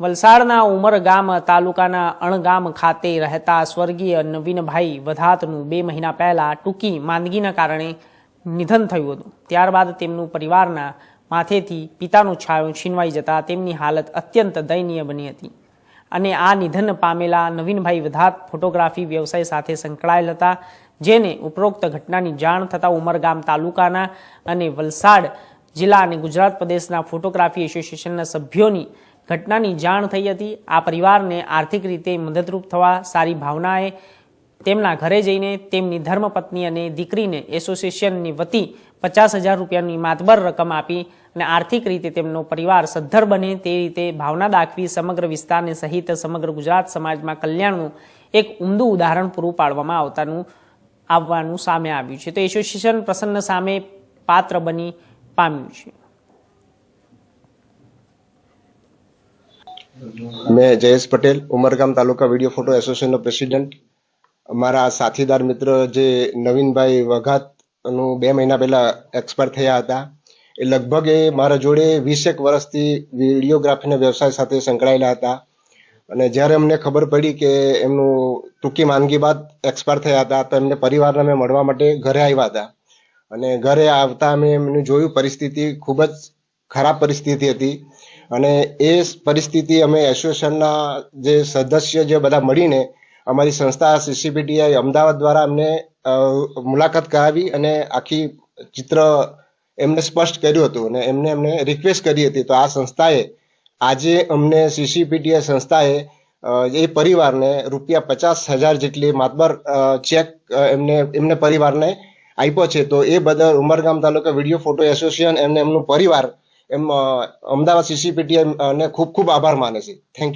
વલસાડના ઉમરગામ તાલુકાના અણગામ ખાતે રહેતા સ્વર્ગીય નવીનભાઈ વધાતનું બે મહિના પહેલા ટૂંકી માંદગીના કારણે નિધન થયું હતું. ત્યારબાદ તેમનું પરિવારના માથેથી પિતાનું છાયું છીનવાઈ જતા તેમની હાલત અત્યંત દયનીય બની હતી. અને આ નિધન પામેલા નવીનભાઈ વધાત ફોટોગ્રાફી વ્યવસાય સાથે સંકળાયેલ હતા, જેને ઉપરોક્ત ઘટનાની જાણ થતાં ઉમરગામ તાલુકાના અને વલસાડ જિલ્લા અને ગુજરાત પ્રદેશના ફોટોગ્રાફી એસોસિએશનના સભ્યોની ઘટનાની જાણ થઈ હતી. આ પરિવારને આર્થિક રીતે મદદરૂપ થવા સારી ભાવનાએ તેમના ઘરે જઈને તેમની ધર્મપત્ની અને દીકરીને એસોસિએશનની વતી પચાસ હજાર રૂપિયાની માતબર રકમ આપી અને આર્થિક રીતે તેમનો પરિવાર સદ્ધર બને તે રીતે ભાવના દાખવી સમગ્ર વિસ્તારને સહિત સમગ્ર ગુજરાત સમાજમાં કલ્યાણનું એક ઉમદું ઉદાહરણ પૂરું પાડવામાં આવતાનું આવવાનું સામે આવ્યું છે. તો એસોસિએશન પ્રસન્ન સામે પાત્ર બની પામ્યું છે. મેં જયેશ પટેલ, ઉમરગામ તાલુકા વીડિયો ફોટો એસોસિએશનનો પ્રેસિડેન્ટ. મારા સાથીદાર મિત્ર જે નવીનભાઈ વઘાતનું બે મહિના પહેલા એક્સપાયર થયા હતા. એ લગભગ એ મારા જોડે વીસેક વર્ષથી વિડીયોગ્રાફીના વ્યવસાય સાથે સંકળાયેલા હતા. અને જ્યારે અમને ખબર પડી કે એમનું ટૂંકી માંદગી બાદ એક્સપાયર થયા હતા, તો એમને પરિવારને અમે મળવા માટે ઘરે આવ્યા હતા. અને ઘરે આવતા અમે એમનું જોયું પરિસ્થિતિ ખૂબ જ ખરાબ પરિસ્થિતિ હતી. અને એ પરિસ્થિતિ અમે એસોસિએશનના જે સદસ્ય જે બધા મળીને અમારી સંસ્થા સીસીપીટીઆઈ અમદાવાદ દ્વારા અમને મુલાકાત કરાવી અને આખી ચિત્ર એમને સ્પષ્ટ કર્યું હતું અને એમને એમને રિક્વેસ્ટ કરી હતી. તો આ સંસ્થાએ, આજે અમને સીસીપીટીઆઈ સંસ્થાએ એ પરિવારને રૂપિયા પચાસ હજાર જેટલી માતબર ચેક એમને એમને પરિવારને આપ્યો છે. તો એ બદલ Umargam taluka video photo association એમને એમનું પરિવાર એમ અમદાવાદ સીસીપીટી ને ખૂબ ખૂબ આભાર માને છે. થેન્ક